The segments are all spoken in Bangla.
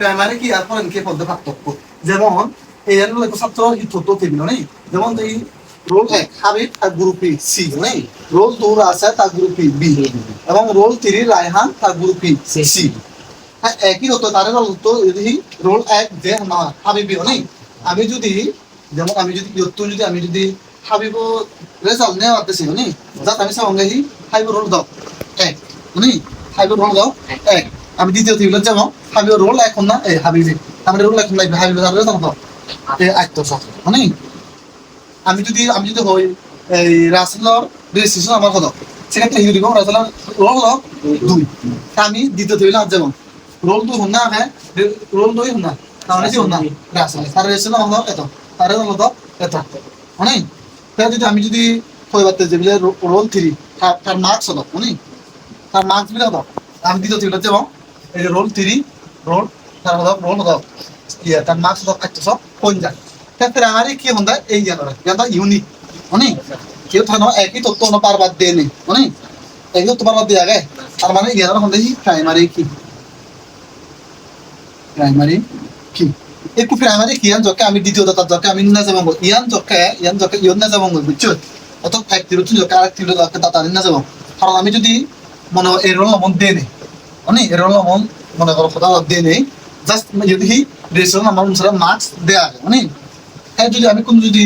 প্রাইমারি কি আর ফরেন কি মধ্যে পার্থক্য? যেমন, এই এর লোক ছাত্র ই তথ্য টেবিল নেই? যেমন এই রোল এক হাবিব আর গ্রুপ সি নেই। রোল দুর আছে, তার গ্রুপ বি এবং রোল থ্রি রায়হান, তার গ্রুপ সি হ্যাঁ একই হতো তার হতো যদি রোল এক যে আমার হাবিবি নেই। আমি যদি, যেমন আমি যদি ইয়ত্তু, যদি আমি যদি হাবিব রেজাল্ট নেওয়া পারতেছি নেই, যাতে আমি সামনে হি হাবিব রোল দাও। এক নেই হাবিব রোল দাও। এক, আমি দ্বিতীয় টেবিলে যাব হাবিব রোল এখন না? এই হাবিবি আমি রোল এখন লাগবে হাবিব রোল দাও এই আত্ম সব মানে? আমি যদি আমি যদি হই, এই রাসেলর রেজিস্ট্রেশন আমার হলো। সেক্ষেত্রে হিউ দিব, রাসেলর রোল দুই। আমি দ্বিতীয় টেবিলে আজ যাব রোল দুই হন না হ্যাঁ? রোল দুই হন না? তাহলে কি হন না? রাসেল তার রেজিস্ট্রেশন হলো এত। তার তো এত। মানে? তাহলে যদি আমি যদি হই বাতে যে রোল থ্রি তার মার্কস হলো মানে? তার মার্কস বিলে হলো আমি দ্বিতীয় যাব এই রোল থ্রি রোল, তার হলো রোল হলো তার মার্কস হলো একটা সব কোন যায় ক্ষেত্রে আমার কি হন্দা এই জ্ঞানরা জ্ঞানটা ইউনিক মানে কেউ থানো একই তত্ত্ব অন্য পারবার দিয়ে নেই। মানে একই তত্ত্ব পারবার দিয়ে আগে। তার মানে জ্ঞানরা হন্দা কি প্রাইমারি কি? প্রাইমারি কি? একটু প্রাইমারি কি? ইয়ান জকে আমি দ্বিতীয় দাতা, জকে আমি না যাব ইয়ান জকে ইয়ান জকে, ইয়ন না যাব বুঝছ? অত জকে না যাব কারণ আমি যদি মনে হয় এর মন নেই। মানে এর মন মনে করো কথা দিয়ে নেই। জাস্ট যদি রেজিস্ট্রেশন আমার অনুসারে মার্কস দেয়া আগে মানে হ্যাঁ যদি আমি কোন যদি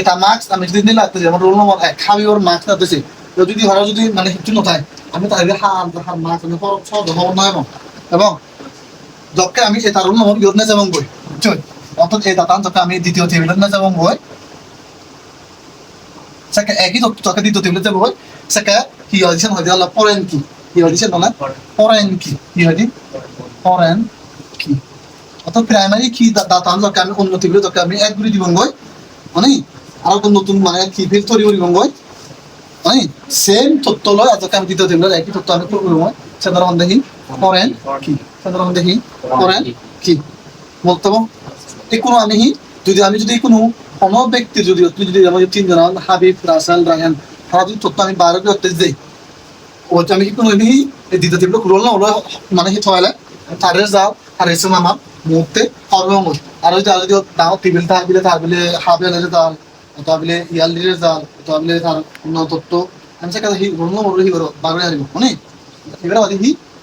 এটা মার্কস আমি যদি নিলে লাগতেছি আমার রোল নম্বর এক খাবি ওর লাগতেছে তো যদি হরা যদি মানে কিছু নথায় আমি তাহলে হার হার মার্কস আমি সহজ হব না। এবং যকে আমি এটা রোল নম্বর ইয়ত না যাবং বই, বুঝছ? অর্থাৎ এই দাতা যকে আমি দ্বিতীয় টেবিলত না যাবং বই, সেকে একই যকে দ্বিতীয় টেবিলত যাব বই, সেকে কি হয়েছে হয়তো আল্লাহ পরেন কি? কি হয়েছে পরেন কি? কি পরেন কি? অর্থাৎ প্রাইমারি কি দাতা যকে আমি উন্নতি করে যকে আমি এক গুড়ি দিব গই মানে আরও নতুন মানে কি ফিল তৈরি করিব গই মানে সেম তথ্য লয় আর যকে আমি দ্বিতীয় টেবিলত একই তথ্য আমি করব সেটার দেখি পরেন কি? মধ্যে দেখি পরেন কি? বলতে, এই কোনো আমি যদি আমি যদি কোনো কোনো ব্যক্তির যদি তুই যদি তিনজন, হাবিব, রাসাল, রায়হান তারা যদি তথ্য আমি বাইরে করতে যাই টেবিল রোল না ওরা মানে কি থয়ালে তারে যাও আর এসে আমার মুহূর্তে আমার আর আর যদি দাও টেবিল থাকবিলে থাকবিলে হাবিলে দিলে যাও তাহলে তার তথ্য আমি সে হি হি করো বাগড়ে হারিব এবারে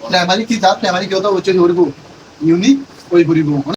প্রাইমারি কি যা প্রাইমারি কি হতো ওই চলি ইউনিক ওই